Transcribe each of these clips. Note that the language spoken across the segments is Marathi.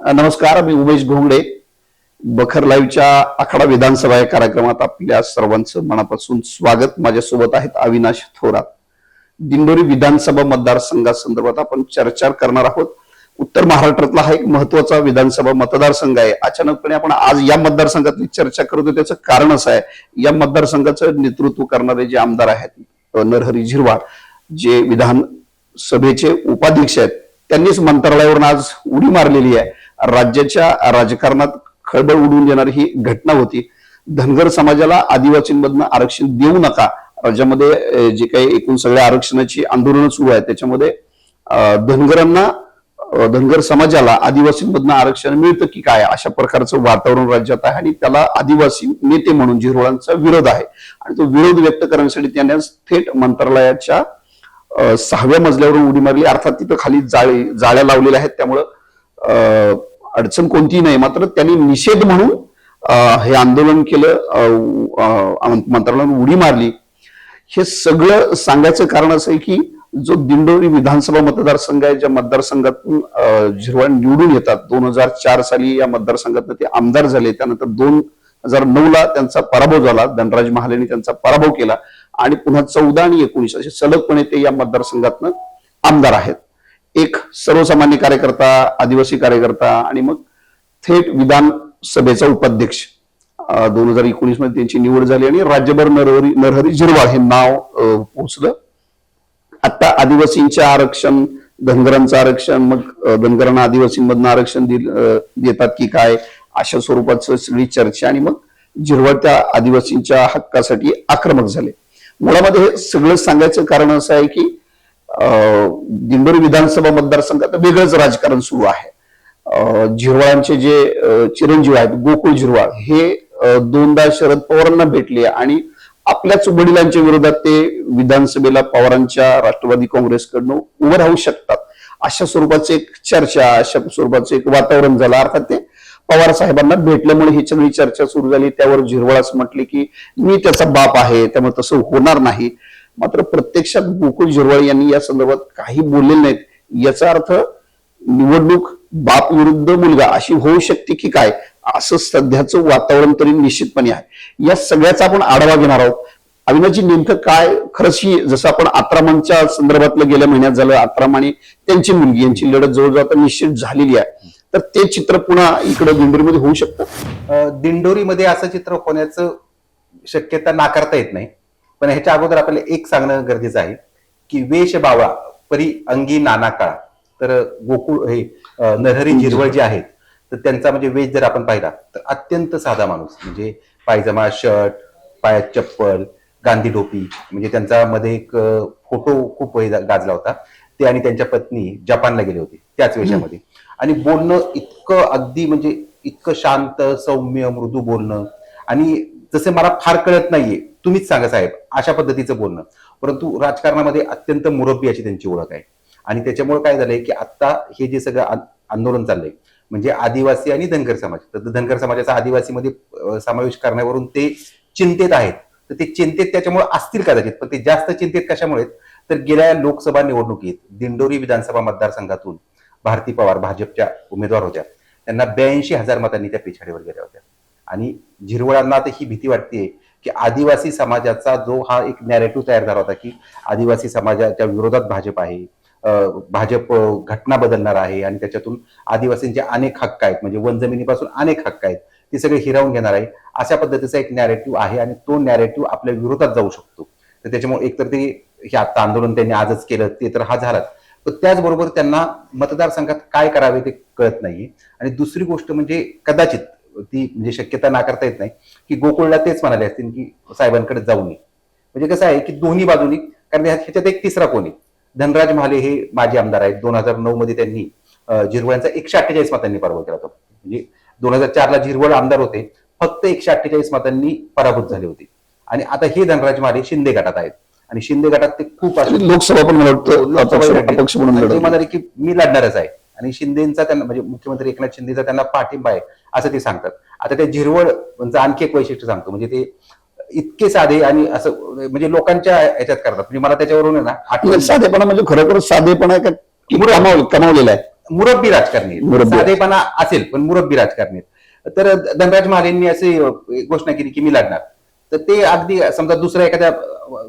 नमस्कार मी उमेश घोंगडे. बखर लाईव्हच्या आखाडा विधानसभा या कार्यक्रमात आपल्या सर्वांचं मनापासून स्वागत. माझ्यासोबत आहेत अविनाश थोरात. दिंडोरी विधानसभा मतदारसंघासंदर्भात आपण चर्चा करणार आहोत. उत्तर महाराष्ट्रातला हा एक महत्त्वाचा विधानसभा मतदारसंघ आहे. अचानकपणे आपण आज या मतदारसंघातली चर्चा करतो त्याचं कारण असं आहे या मतदारसंघाचं नेतृत्व करणारे जे आमदार आहेत नरहरी झिरवाळ जे विधानसभेचे उपाध्यक्ष आहेत त्यांनीच मंत्रालयावरून आज उडी मारलेली आहे. राज्याच्या राजकारणात खळबळ उडवून देणारी ही घटना होती. धनगर समाजाला आदिवासींमधनं आरक्षण देऊ नका. राज्यामध्ये जे काही एकूण सगळ्या आरक्षणाची आंदोलनं सुरू आहेत त्याच्यामध्ये धनगरांना धनगर समाजाला आदिवासींमधनं आरक्षण मिळतं की काय? अशा प्रकारचं वातावरण राज्यात आहे आणि त्याला आदिवासी नेते म्हणून झिरोळांचा विरोध आहे. आणि तो विरोध व्यक्त करण्यासाठी त्यांनी थेट मंत्रालयाच्या सहाव्या मजल्यावरून उडी मारली. अर्थात तिथं खाली जाळी जाळ्या लावलेल्या आहेत. त्यामुळं अडचण कोणतीही नाही. मात्र त्यांनी निषेध म्हणून हे आंदोलन केलं. मंत्रालयानं उडी मारली. हे सगळं सांगायचं कारण असं आहे की जो दिंडोरी विधानसभा मतदारसंघ आहे ज्या मतदारसंघातून अ, झिरवाळ निवडून येतात दोन हजार चार साली या मतदारसंघातून ते आमदार झाले. त्यानंतर दोन हजार नऊ ला त्यांचा पराभव झाला. धनराज महालेने त्यांचा पराभव केला. आणि पुन्हा चौदा आणि एकोणीस असे सलगपणे ते या मतदारसंघातनं आमदार आहेत. एक सर्वसामान्य कार्यकर्ता आदिवासी कार्यकर्ता आणि मग थेट विधानसभेचा उपाध्यक्ष. दोन हजार एकोणीसमध्ये त्यांची निवड झाली आणि राज्यभर नरहरी नरहरी झिरवाळ हे नाव पोचलं आता आदिवासींचे आरक्षण धनगरांचं आरक्षण मग धनगरांना आदिवासींमधनं आरक्षण दिल- देतात की काय अशा स्वरूपाचं सगळी चर्चा आणि मग झिरवळ त्या आदिवासींच्या हक्कासाठी आक्रमक झाले. मुळामध्ये हे सगळं सांगायचं कारण असं आहे की दिंडोरी विधानसभा मतदारसंघात वेगळंच राजकारण सुरू आहे. झिरवाळांचे जे चिरंजीव आहेत गोकुळ झिरवाळ हे दोनदा शरद पवारांना भेटले आणि आपल्याच वडिलांच्या विरोधात ते विधानसभेला पवारांच्या राष्ट्रवादी काँग्रेसकडनं उभं राहू शकतात. अशा स्वरूपाचं एक चर्चा अशा स्वरूपाचं एक वातावरण झालं. अर्थात ते पवार साहेबांना भेटल्यामुळे ही सगळी चर्चा सुरू झाली. त्यावर झिरवळास म्हटले की मी त्याचा बाप आहे त्यामुळे तसं होणार नाही. मात्र प्रत्यक्षात गोकुळ झिरवाळ यांनी या संदर्भात काही बोललेले नाहीत. याचा अर्थ निवडणूक बाप विरुद्ध मुलगा अशी होऊ शकते की काय असं सध्याचं वातावरण तरी निश्चितपणे आहे. या सगळ्याचा आपण आढावा घेणार आहोत. अविनाशी नेमकं काय? खरंच ही जसं आपण आत्रामांच्या संदर्भातलं गेल्या महिन्यात झालं आत्राम आणि त्यांची मुलगी यांची लढत जवळजवळ आता निश्चित झालेली आहे. तर ते चित्र पुन्हा इकडे दिंडोरीमध्ये होऊ शकतं? दिंडोरीमध्ये असं चित्र होण्याचं शक्यता नाकारता येत नाही. पण ह्याच्या अगोदर आपल्याला एक सांगणं गरजेचं आहे की वेश बावळा परी अंगी नाना काळा तर गोकुळ हे नरहरी झिरवळ जे आहेत तर त्यांचा म्हणजे वेश जर आपण पाहिला तर अत्यंत साधा माणूस म्हणजे पायजमा शर्ट पायात चप्पल गांधी टोपी म्हणजे त्यांचा मध्ये एक फोटो खूप गाजला होता. ते आणि त्यांच्या पत्नी जपानला गेले होते त्याच वेशामध्ये. आणि बोलणं इतकं अगदी म्हणजे इतकं शांत सौम्य मृदू बोलणं आणि जसे मला फार कळत नाहीये. तुम्हीच सांगा साहेब अशा पद्धतीचं बोलणं. परंतु राजकारणामध्ये अत्यंत मुरब्बी अशी त्यांची ओळख आहे. आणि त्याच्यामुळे काय झालंय की आता हे जे सगळं आंदोलन चाललंय म्हणजे आदिवासी आणि धनगर समाज तर धनगर समाजाचा आदिवासीमध्ये समावेश करण्यावरून ते चिंतेत आहेत. तर ते चिंतेत त्याच्यामुळे असतील कदाचित पण ते जास्त चिंतेत कशामुळे आहेत? तर गेल्या लोकसभा निवडणुकीत दिंडोरी विधानसभा मतदारसंघातून भारती पवार भाजपच्या उमेदवार होत्या. त्यांना ब्याऐंशी हजार मतांनी त्या पिछाडीवर गेल्या होत्या. आणि झिरवळांना आता ही भीती वाटते की आदिवासी समाजाचा जो हा एक नॅरेटिव्ह तयार झाला होता की आदिवासी समाजाच्या विरोधात भाजप आहे भाजप घटना बदलणार आहे आणि त्याच्यातून आदिवासींचे अनेक हक्क आहेत म्हणजे वन जमिनीपासून अनेक हक्क आहेत ते सगळे हिरावून घेणार आहे अशा पद्धतीचा एक नॅरेटिव्ह आहे आणि तो नॅरेटिव्ह आपल्या विरोधात जाऊ शकतो. तर त्याच्यामुळे एकतर ते हे आता आंदोलन त्यांनी आजच केलं ते तर हा झालाच पण त्याचबरोबर त्यांना मतदारसंघात काय करावे ते कळत नाहीये. आणि दुसरी गोष्ट म्हणजे कदाचित ती म्हणजे शक्यता नाकारता येत नाही. की गोकुळला तेच म्हणाले असतील की साहेबांकडे जाऊ नये. म्हणजे कसं आहे की दोन्ही बाजूनी कारण ह्या- ह्याच्यात एक तिसरा कोणी धनराज महाले हे माजी आमदार आहेत. दोन हजार नऊ मध्ये त्यांनी झिरवळांचा एकशे अठ्ठेचाळीस मतांनी पराभव केला होता. म्हणजे दोन हजार चार ला झिरवळ आमदार होते. फक्त एकशे अठ्ठेचाळीस मतांनी पराभूत झाले होते. आणि आता हे धनराज महाले शिंदे गटात आहेत. आणि शिंदे गटात ते खूप लोकसभा पण मला वाटतं लोकसभा. म्हणाले की मी लढणारच आहे. आणि शिंदेचा त्यांना म्हणजे मुख्यमंत्री एकनाथ शिंदेचा त्यांना पाठिंबा आहे असं ते सांगतात. आता ते झिरवळ यांचं आणखी एक वैशिष्ट्य सांगतो म्हणजे ते इतके साधे आणि असं म्हणजे लोकांच्या ह्याच्यात करतात. म्हणजे मला त्याच्यावरून ना आठवण साधेपणा म्हणजे खरोखर साधेपणा कमावलेला आहे. मुरब्बी राजकारणी. साधेपणा असेल पण मुरब्बी राजकारणी. तर धनराज महालेंनी असे घोषणा केली की मी लढणार. तर ते अगदी समजा दुसरा एखाद्या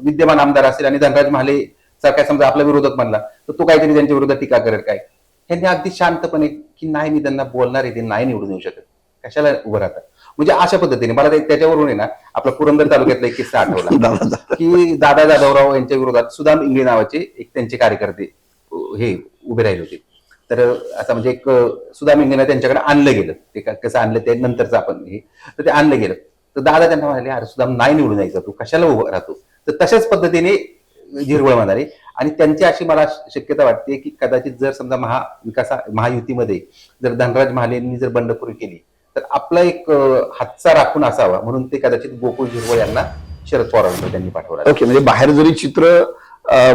विद्यमान आमदार असेल आणि धनराज महाले सारखा समजा आपला विरोधक म्हणला तर तो काहीतरी त्यांच्या विरोधात टीका करेल काय? त्यांनी अगदी शांतपणे की नाही मी त्यांना बोलणार आहे ते नाही निवडून येऊ शकत. कशाला उभं राहतात म्हणजे अशा पद्धतीने मला त्याच्यावरून आहे ना आपला पुरंदर तालुक्यातला एक किस्सा आठवला. की दादा जाधवराव यांच्या विरोधात सुदाम इंगळे नावाचे एक त्यांचे कार्यकर्ते हे उभे राहिले होते. तर असं म्हणजे एक सुदाम इंगळेला त्यांच्याकडे आणलं गेलं. ते कसं आणलं ते नंतरच आपण हे तर ते आणलं गेलं. तर दादा त्यांना म्हणाले अरे सुदाम नाही निवडून यायचा तू कशाला उभा राहतो? तर तशाच पद्धतीने झिरवळ म्हणाले. आणि त्यांची अशी मला शक्यता वाटते की कदाचित जर समजा महाविकास महायुतीमध्ये जर धनराज महालेंनी जर बंडखोरी केली तर आपला एक हातचा राखून असावा म्हणून ते कदाचित गोकुळ झिरवळ यांना शरद पवारांकडे त्यांनी पाठवला. ओके म्हणजे बाहेर जरी चित्र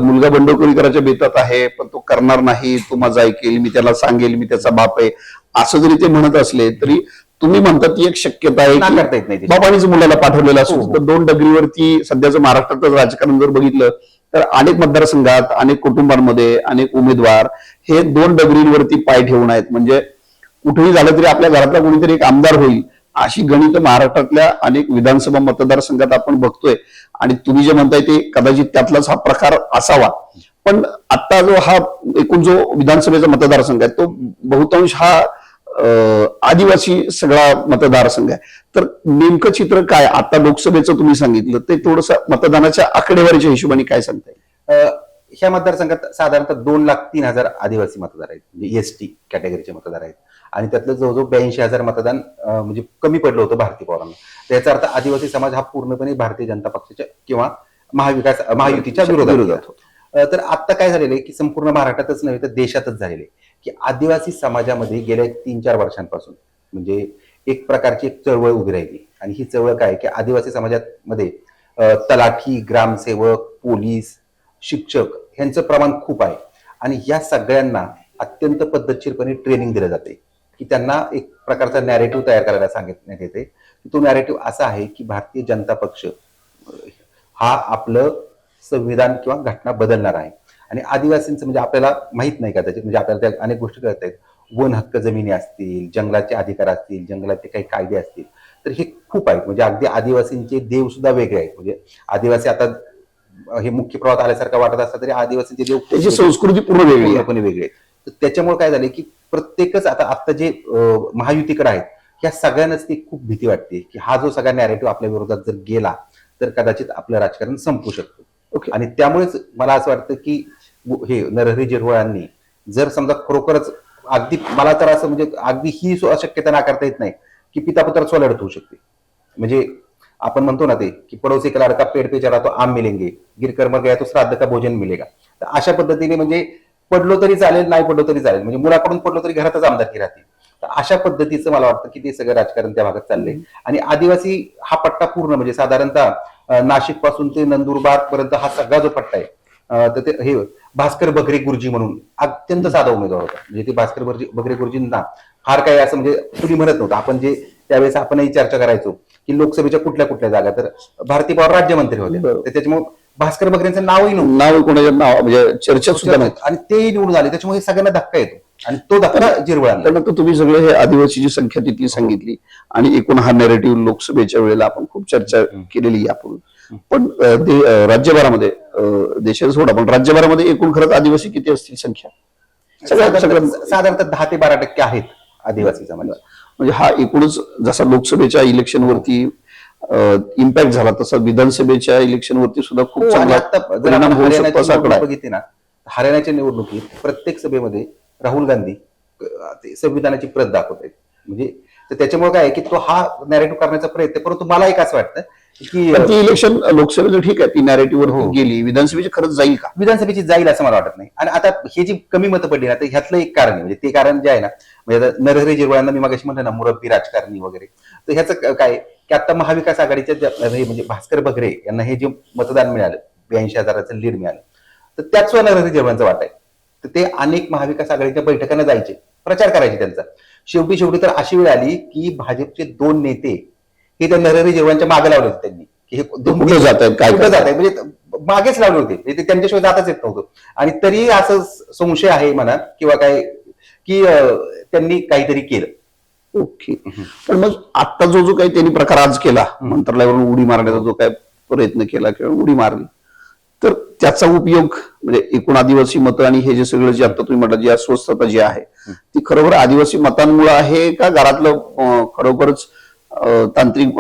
मुलगा बंडखोरी करायच्या बेतात आहे पण तो करणार नाही तो माझा ऐकेल मी त्याला सांगेल मी त्याचा बाप आहे असं जरी ते म्हणत असले तरी तुम्ही म्हणतात ती एक शक्यता आहे की नाकारता येत नाही मुलाला पाठवलेलं हो, असतो. हो. तर दोन डगरीवरती सध्याचं महाराष्ट्रातलं राजकारण जर बघितलं तर अनेक मतदारसंघात अनेक कुटुंबांमध्ये अनेक उमेदवार हे दोन डगरींवरती पाय ठेवून आहेत. म्हणजे कुठेही झालं तरी आपल्या घरातला कोणीतरी एक आमदार होईल अशी गणित महाराष्ट्रातल्या अनेक विधानसभा मतदारसंघात आपण बघतोय. आणि तुम्ही जे म्हणताय ते कदाचित त्यातलाच हा प्रकार असावा. पण आता जो हा एकूण जो विधानसभेचा मतदारसंघ आहे तो बहुतांश हा आदिवासी सगळा मतदारसंघ आहे. तर नेमकं चित्र काय? आता लोकसभेचं तुम्ही सांगितलं ते थोडस मतदानाच्या आकडेवारीच्या हिशोबाने काय सांगताय ह्या मतदारसंघात साधारणतः दोन लाख तीन हजार आदिवासी मतदार आहेत. म्हणजे एस टी कॅटेगरीचे मतदार आहेत. आणि त्यातलं जवळजवळ ब्याऐंशी हजार मतदान म्हणजे कमी पडलं होतं भारतीय पवारांना. त्याचा अर्थ आदिवासी समाज हा पूर्णपणे भारतीय जनता पक्षाच्या किंवा महाविकास महायुतीच्या विरोधात तर आता काय झालेलं आहे की संपूर्ण महाराष्ट्रातच नव्हे तर देशातच झालेले आहे. की आदिवासी समाजामध्ये गेल्या तीन चार वर्षांपासून म्हणजे एक प्रकारची एक चळवळ उभी राहिली. आणि ही चळवळ काय की आदिवासी समाजामध्ये अ, तलाठी ग्रामसेवक पोलीस शिक्षक यांचं प्रमाण खूप आहे. आणि या सगळ्यांना अत्यंत पद्धतशीरपणे ट्रेनिंग दिलं जाते. की त्यांना एक प्रकारचा नॅरेटिव्ह तयार करायला सांगितण्यात येते. की तो नॅरेटिव्ह असा आहे की भारतीय जनता पक्ष हा आपलं संविधान किंवा घटना बदलणार आहे. आणि आदिवासींचं म्हणजे आपल्याला माहीत नाही का त्याच्यात? म्हणजे आपल्याला त्या अनेक गोष्टी कळत आहेत वन हक्क जमिनी असतील जंगलाचे अधिकार असतील जंगलाचे काही कायदे असतील. तर हे खूप आहेत. म्हणजे अगदी आदिवासींचे देव सुद्धा वेगळे आहेत. म्हणजे आदिवासी आता हे मुख्य प्रवाहात आल्यासारखं वाटत असलं तरी आदिवासींचे देव त्याची संस्कृती पूर्ण वेगळी आहे. वेगळे. तर त्याच्यामुळे काय झाले की प्रत्येकच आता आता जे महायुतीकडे आहेत या सगळ्यांनाच ती खूप भीती वाटते की हा जो सगळा नॅरेटिव्ह आपल्या विरोधात जर गेला तर कदाचित आपलं राजकारण संपू शकतो. ओके. आणि त्यामुळेच मला असं वाटतं की हे नरहरी जिरवळांनी जर समजा खरोखरच अगदी मला तर असं म्हणजे अगदी ही सु- शक्यता नाकारता येत नाही की पिता पुत्रात लढत होऊ शकते. म्हणजे आपण म्हणतो ना ते की पडोसी का लड़का पेड़ पे चढ़ा तो आम मिलेंगे. गिरकर मर गया तो श्राद्ध का भोजन मिलेगा. तर अशा पद्धतीने म्हणजे पडलो तरी चालेल नाही पडलो तरी चालेल. म्हणजे मुलाकडून पडलो तरी घरातच आमदारकी राहते. तर अशा पद्धतीचं मला वाटतं की ते सगळं राजकारण त्या भागात चाललंय. आणि आदिवासी हा पट्टा पूर्ण म्हणजे साधारणतः नाशिकपासून ते नंदुरबार पर्यंत हा सगळा जो पट्टा आहे तर ते हे भास्कर बकरे गुरुजी म्हणून अत्यंत साधा उमेदवार होता. म्हणजे ते भास्कर बकरे गुरुजींना फार काही असं म्हणजे कुणी म्हणत नव्हतं. आपण जे त्यावेळेस आपणही चर्चा करायचो की लोकसभेच्या कुठल्या कुठल्या जागा तर भारती पवार राज्यमंत्री होते. तर त्याच्यामुळे भास्कर बकरेंचं नावही नव्हतं. नाव कोणाच्या नाव म्हणजे चर्चेत सुद्धा नाही आणि तेही निवडून आले. त्याच्यामुळे सगळ्यांना धक्का येतो. आणि तो धक्का जिरवळाला त्यानंतर तुम्ही सगळे हे आदिवासीची संख्या तिथली सांगितली आणि एकूण हा नेरेटिव्ह लोकसभेच्या वेळेला आपण खूप चर्चा केलेली यापूर्वी. पण राज्यभरामध्ये अं, देशात सोडा पण राज्यभरामध्ये एकूण खरंच आदिवासी किती असतील संख्या? साधारणतः दहा ते बारा टक्के आहेत आदिवासी समाज म्हणजे हा एकूणच जसा लोकसभेच्या इलेक्शनवरती इम्पॅक्ट झाला तसा विधानसभेच्या इलेक्शनवरती सुद्धा खूप हो, चांगला बघितली ना हरियाणाच्या निवडणुकीत प्रत्येक सभेमध्ये राहुल गांधी संविधानाची प्रत दाखवत आहेत म्हणजे तर त्याच्यामुळे काय की तो हा नॅरेटिव्ह करण्याचा प्रयत्न. परंतु मला एक असं वाटतं की पण ती इलेक्शन लोकसभेचं ठीक आहे ती नॅरेटिव्ह हो. गेली विधानसभेची खरंच जाईल का? विधानसभेची जाईल असं मला वाटत नाही. आणि आता हे जी कमी मतं पडली ना तर ह्यातलं एक कारण आहे. म्हणजे ते कारण जे आहे ना म्हणजे आता नरहरी जिरवळांना मी मागाशी म्हटलं ना मुरब्बी राजकारणी वगैरे. तर ह्याचं क- काय की आता महाविकास आघाडीच्या ज्या- हे म्हणजे भास्कर बगरे यांना हे जे मतदान मिळालं ब्याऐंशी हजाराचं लीड मिळालं. तर सुद्धा नरहरी जिरवळांचं वाट आहे तर ते अनेक महाविकास आघाडीच्या बैठकांना जायचे प्रचार करायचे त्यांचा. शेवटी शेवटी तर अशी वेळ आली की भाजपचे दोन नेते हे त्या नरहरी जिरवळांच्या मागे लावले होते त्यांनी. की हे कुठे जात आहेत? काय कुठं? जात म्हणजे मागेच लावले होते. म्हणजे ते त्यांच्याशिवाय जातच येत नव्हतं. आणि तरी असं संशय आहे म्हणा किंवा काय की त्यांनी काहीतरी केलं. ओके. पण मग आता जो जो काही त्यांनी प्रकार आज केला मंत्रालयावरून उडी मारण्याचा जो काही प्रयत्न केला किंवा उडी मारली तर त्याचा उपयोग म्हणजे एकूण आदिवासी मतं आणि हे जे सगळं जे आता तुम्ही म्हटलं जी अस्वस्थता जी आहे ती खरोखर आदिवासी मतांमुळे आहे का घरातलं खरोखरच तांत्रिक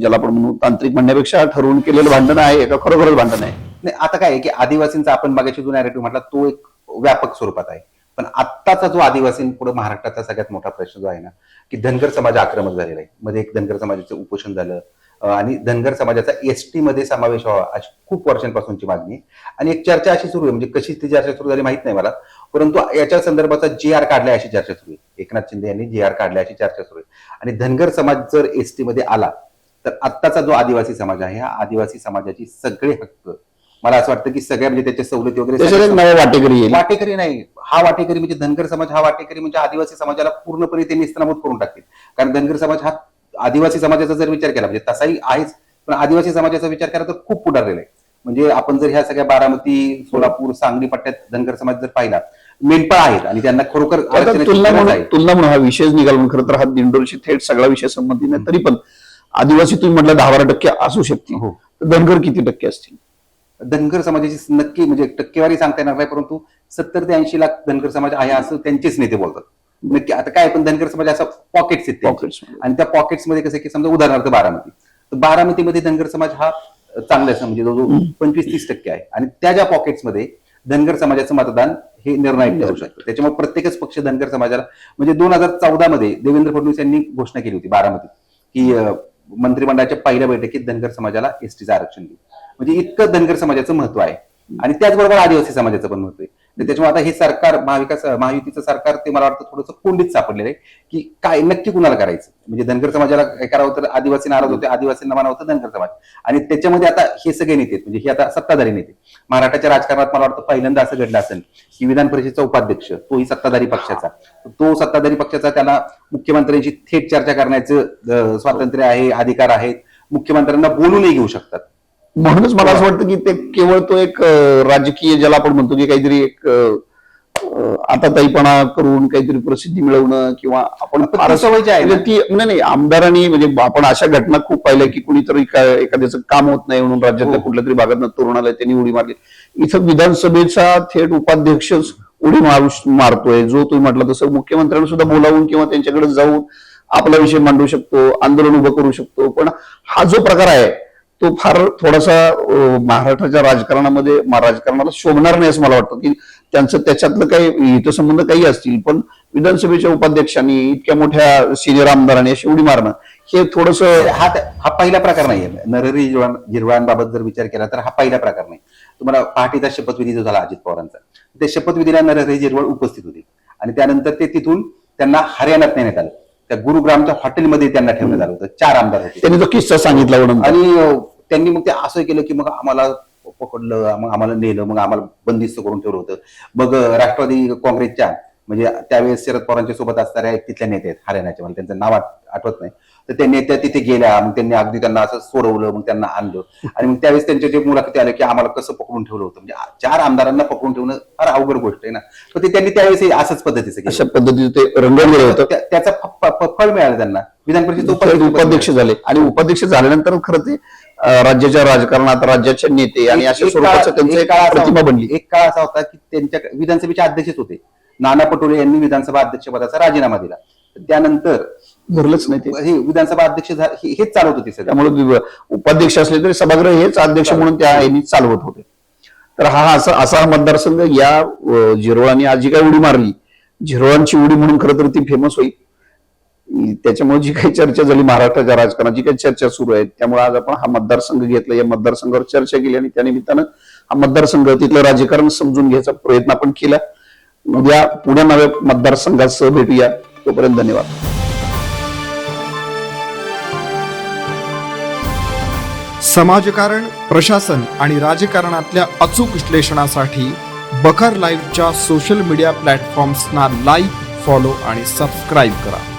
ज्याला आपण म्हणू तांत्रिक म्हणण्यापेक्षा ठरवून केलेलं भांडण आहे का खरोखरच भांडण आहे. नाही आता काय आहे की आदिवासींचा आपण मागाशी जो नॅरेटिव्ह म्हटला तो एक व्यापक स्वरूपात आहे. पण आत्ताचा जो आदिवासींपुढे महाराष्ट्राचा सगळ्यात मोठा प्रश्न जो आहे ना की धनगर समाज आक्रमक झालेला आहे. मध्ये एक धनगर समाजाचं उपोषण झालं आणि धनगर समाजाचा एसटी मध्ये समावेश व्हावा अशी खूप वर्षांपासूनची मागणी आहे. आणि एक चर्चा अशी सुरू आहे म्हणजे कशी ती चर्चा सुरू झाली माहीत नाही मला परंतु याच्या संदर्भाचा जी आर काढलाय अशी चर्चा सुरू आहे. एकनाथ शिंदे यांनी जी आर काढलाय अशी चर्चा सुरू आहे. आणि धनगर समाज जर एसटी मध्ये आला तर आत्ताचा जो आदिवासी समाज आहे ह्या आदिवासी समाजाची सगळे हक्क. मला असं वाटतं की सगळ्या म्हणजे त्याच्या सवलती वगैरे वाटेकरी वाटेकरी नाही. हा वाटेकरी म्हणजे धनगर समाज हा वाटेकरी म्हणजे आदिवासी समाजाला पूर्णपणे ते निस्तनाबूत करून टाकतील. कारण धनगर समाज हा आदिवासी समाजाचा जर विचार केला म्हणजे तसाही आहेच पण आदिवासी समाजाचा विचार केला तर खूप पुढारलेला आहे. म्हणजे आपण जर ह्या सगळ्या बारामती सोलापूर सांगली पट्ट्यात धनगर समाज जर पाहिला मेंढपाळ आहेत आणि त्यांना खरोखर तुलना म्हणून आहे. तुलना म्हणून हा विषयच निघाला म्हणून खरं तर हा दिंडोरशी थेट सगळा विषय संबंधित नाही तरी पण आदिवासी तुम्ही म्हटलं दहा बारा टक्के असू शकते हो. तर धनगर किती टक्के असतील? धनगर समाजाची नक्की म्हणजे टक्केवारी सांगता येणार नाही परंतु सत्तर ते ऐंशी लाख धनगर समाज आहे असं त्यांचेच नेते बोलतात. नक्की. आता काय पण धनगर समाज असा पॉकेट्स आहेत त्यांचे. आणि त्या पॉकेट्समध्ये कसं आहे की समजा उदाहरणार्थ बारामती. तर बारामतीमध्ये धनगर समाज हा चांगला आहे म्हणजे जवळजवळ पंचवीस तीस टक्के आहे. आणि त्या ज्या पॉकेट्समध्ये धनगर समाजाचं मतदान हे निर्णायक ठरू शकतं. त्याच्यामुळे प्रत्येकच पक्ष धनगर समाजाला म्हणजे दोन हजार चौदा मध्ये देवेंद्र फडणवीस यांनी घोषणा केली होती बारामतीत की अं, मंत्रिमंडळाच्या पहिल्या बैठकीत धनगर समाजाला एसटीचं आरक्षण देऊ म्हणजे इतकं धनगर समाजाचं महत्त्व आहे. आणि त्याचबरोबर आदिवासी समाजाचं पण महत्त्व आहे. त्याच्यामुळे आता हे सरकार महाविकास महायुतीचं सरकार ते मला वाटतं थोडंसं कोंडीत सापडलेलं आहे की काय नक्की कुणाला करायचं? म्हणजे धनगर समाजाला काय करावं तर आदिवासी नाराज होते आदिवासींना म्हणा होतं धनगर समाज. आणि त्याच्यामध्ये आता हे सगळे नेते म्हणजे हे आता सत्ताधारी नेते महाराष्ट्राच्या राजकारणात मला वाटतं पहिल्यांदा असं घडलं असेल की विधान परिषदेचा उपाध्यक्ष तोही सत्ताधारी पक्षाचा. तो सत्ताधारी पक्षाचा त्याला मुख्यमंत्र्यांशी थेट चर्चा करण्याचं स्वातंत्र्य आहे अधिकार आहेत. मुख्यमंत्र्यांना बोलूनही घेऊ शकतात. म्हणूनच मला असं वाटतं की ते केवळ तो एक राजकीय ज्याला आपण म्हणतो की काहीतरी एक आता ताईपणा करून काहीतरी प्रसिद्धी मिळवणं किंवा आपण पण ती नाही नाही आमदारांनी म्हणजे आपण अशा घटना खूप पाहिल्या की कुणीतरी एखाद्याचं काम होत नाही म्हणून राज्यातल्या हो. कुठल्या तरी भागात तरुणाला त्यांनी उडी मारली. इथं विधानसभेचा थेट उपाध्यक्षच उडी मारू मारतोय. जो तुम्ही म्हटलं तसं मुख्यमंत्र्यांना सुद्धा बोलावून किंवा त्यांच्याकडे जाऊन आपला विषय मांडू शकतो आंदोलन उभं करू शकतो. पण हा जो प्रकार आहे तो फार थोडासा महाराष्ट्राच्या राजकारणामध्ये राजकारणाला शोभणार नाही असं मला वाटतं. की त्यांचं त्याच्यातलं काही हितसंबंध काही असतील पण विधानसभेच्या उपाध्यक्षांनी इतक्या मोठ्या सिनियर आमदारांनी अशी उडी मारणं हे थोडस म्हणजे हा हा पहिला प्रकार नाहीये नरहरी जिरवाण जर विचार केला तर हा पहिला प्रकार नाही. तुम्हाला पहाटेचा शपथविधी जो झाला अजित पवारांचा ते शपथविधीला नरहरी जिरवाळ उपस्थित होते. आणि त्यानंतर ते तिथून त्यांना हरियाणात नेण्यात आलं. त्या गुरुग्रामच्या हॉटेलमध्ये त्यांना ठेवण्यात आलं होतं. चार आमदार होते. त्यांनी तो किस्सा सांगितला म्हणून आणि त्यांनी मग ते असं केलं की मग आम्हाला पकडलं मग आम्हाला नेलं मग आम्हाला बंदिस्त करून ठेवलं होतं. मग राष्ट्रवादी काँग्रेसच्या म्हणजे त्यावेळेस शरद पवारांच्या सोबत असणाऱ्या तिथल्या नेते आहेत हरियाणाचे. मला त्यांचं नाव आठ- आठवत नाही. तर त्या नेत्या तिथे गेल्या मग त्यांनी अगदी त्यांना असं सोडवलं मग त्यांना आणलं. आणि मग त्यावेळेस त्यांच्या जे मुलाखती आल्या की आम्हाला कसं पकडून ठेवलं होतं. म्हणजे चार आमदारांना पकडून ठेवणं फार अवघड गोष्ट आहे ना. तर ते त्यांनी त्यावेळेस हे असंच पद्धतीचं अशा पद्धतीने ते रंगवलं होतं. त्या- त्याचं फळ मिळालं त्यांना. विधान परिषद उपाध्यक्ष झाले. आणि उपाध्यक्ष झाल्यानंतर खरं ते राज्याच्या राजकारणात राज्याचे नेते आणि अशा स्वरूपाचं त्यांचं एक प्रतिमा बनली. एक काळ असा होता की त्यांच्या विधानसभेचे अध्यक्षच होते. नाना पटोले यांनी विधानसभा अध्यक्षपदाचा राजीनामा दिला. त्यानंतर भरलंच नाही ते. हे विधानसभा अध्यक्ष हे- हेच चालवत होते त्यामुळे उपाध्यक्ष असले तरी सभागृह हेच अध्यक्ष म्हणून त्या यांनी चालवत होते. तर हा असा असा मतदारसंघ या झिरोळांनी आज जी काही उडी मारली झिरोळांची उडी म्हणून खरं तर ती फेमस होईल. त्याच्यामुळे जी काही चर्चा झाली महाराष्ट्राच्या राजकारणात जी काही चर्चा सुरू आहे त्यामुळे आज आपण हा मतदारसंघ घेतला. या मतदारसंघावर चर्चा केली आणि त्यानिमित्तानं हा मतदारसंघ तिथलं राजकारण समजून घ्यायचा प्रयत्न आपण केला. उद्या पुणे नव्या मतदारसंघात भेटूया. तोपर्यंत धन्यवाद. समाजकारण प्रशासन आणि राजकारणातल्या अचूक विश्लेषणासाठी बखर लाईव्हच्या सोशल मीडिया प्लॅटफॉर्म्सना लाईक फॉलो आणि सबस्क्राईब करा.